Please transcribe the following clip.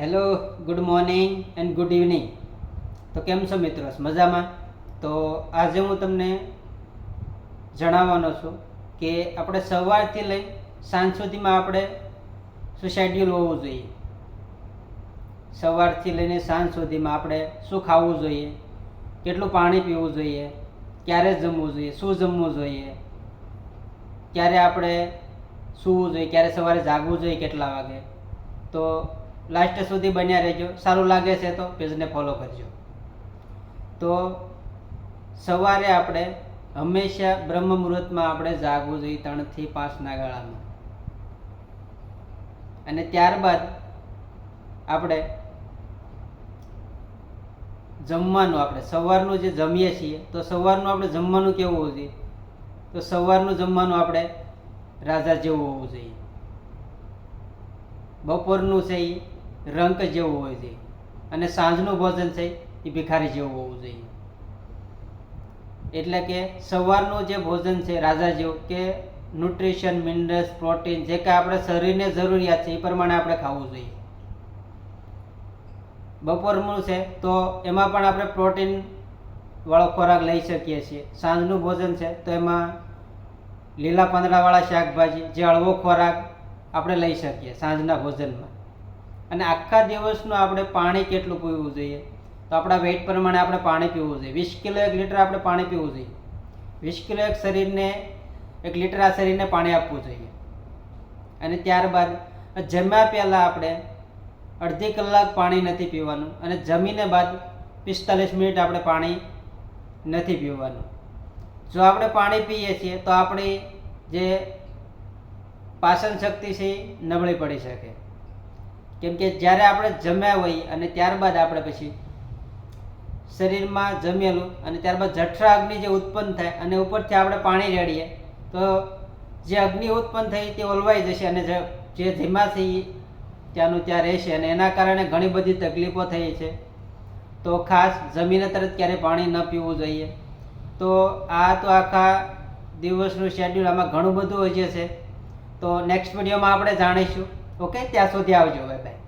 Hello good morning and good evening તો કેમ છો મિત્રો? મજામાં. તો આજે હું તમને જણાવવાનો છું કે આપણે સવારથી લઈ સાંજ સુધીમાં આપણે શું શેડ્યુલ હોવું જોઈએ? સવારથી લઈને સાંજ સુધીમાં આપણે શું ખાવું જોઈએ? કેટલું પાણી પીવું જોઈએ? ક્યારે જમવું જોઈએ? શું જમવું જોઈએ? ક્યારે આપણે સૂવું જોઈએ? ક્યારે સવારે જાગવું જોઈએ? કેટલા વાગે? તો લાસ્ટ સુધી બન્યા રહેજો. સારું લાગે છે તો પેજને ફોલો કરજો. તો સવારે આપણે હંમેશા બ્રહ્મ મુહૂર્તમાં આપણે જાગવું જોઈએ ત્રણથી પાંચના ગાળામાં અને ત્યારબાદ આપણે જમવાનું આપણે સવારનું જે જમીએ છીએ, તો સવારનું આપણે જમવાનું કેવું હોવું જોઈએ? તો સવારનું જમવાનું આપણે રાજા જેવું હોવું જોઈએ. બપોરનું છે એ રંક જેવું હોવું જોઈએ. અને સાંજનું ભોજન છે, એ ભિખારી જેવું હોવું જોઈએ. એટલે કે સવારનું જે ભોજન છે, રાજા જેવું, કે ન્યુટ્રિશન મિનરલ્સ પ્રોટીન જે કાંઈ આપણે શરીરને જરૂરિયાત છે, એ પ્રમાણે આપણે ખાવું જોઈએ. બપોરનું છે, તો એમાં પણ આપણે પ્રોટીન વાળો ખોરાક લઈ શકીએ છીએ. સાંજનું ભોજન છે, તો એમાં લીલા પાંદડાવાળા શાકભાજી, જે હળવો ખોરાક આપણે લઈ શકીએ સાંજના ભોજનમાં. અને આખા દિવસનું આપણે પાણી કેટલું પીવું જોઈએ? તો આપણા વેઇટ પ્રમાણે આપણે પાણી પીવું જોઈએ. વીસ કિલો એક લીટર આપણે પાણી પીવું જોઈએ. વીસ કિલો એક શરીરને, એક લીટર આ શરીરને પાણી આપવું જોઈએ. અને ત્યારબાદ જમ્યા પહેલાં આપણે અડધી કલાક પાણી નથી પીવાનું અને જમીને બાદ પિસ્તાલીસ મિનિટ આપણે પાણી નથી પીવાનું. જો આપણે પાણી પીએ છીએ, તો આપણી જે પાચન શક્તિ છે નબળી પડી શકે. કેમ કે જ્યારે આપણે જમ્યા હોઈએ અને ત્યારબાદ આપણે પછી શરીરમાં જમેલું અને ત્યારબાદ જઠરા અગ્નિ જે ઉત્પન્ન થાય અને ઉપરથી આપણે પાણી રેડીએ, તો જે અગ્નિ ઉત્પન્ન થઈ તે ઓલવાઈ જશે અને જે ધીમાથી ત્યાંનું ત્યાં રહેશે અને એના કારણે ઘણી બધી તકલીફો થઈ છે. તો ખાસ જમીને તરત ક્યારેય પાણી ન પીવું જોઈએ. તો આ તો આખા દિવસનું શેડ્યુલ આમાં ઘણું બધું હોય છે તો નેક્સ્ટ વિડીયોમાં આપણે જાણીશું ઓકે ત્યાં સુધી આવજો બાય બાય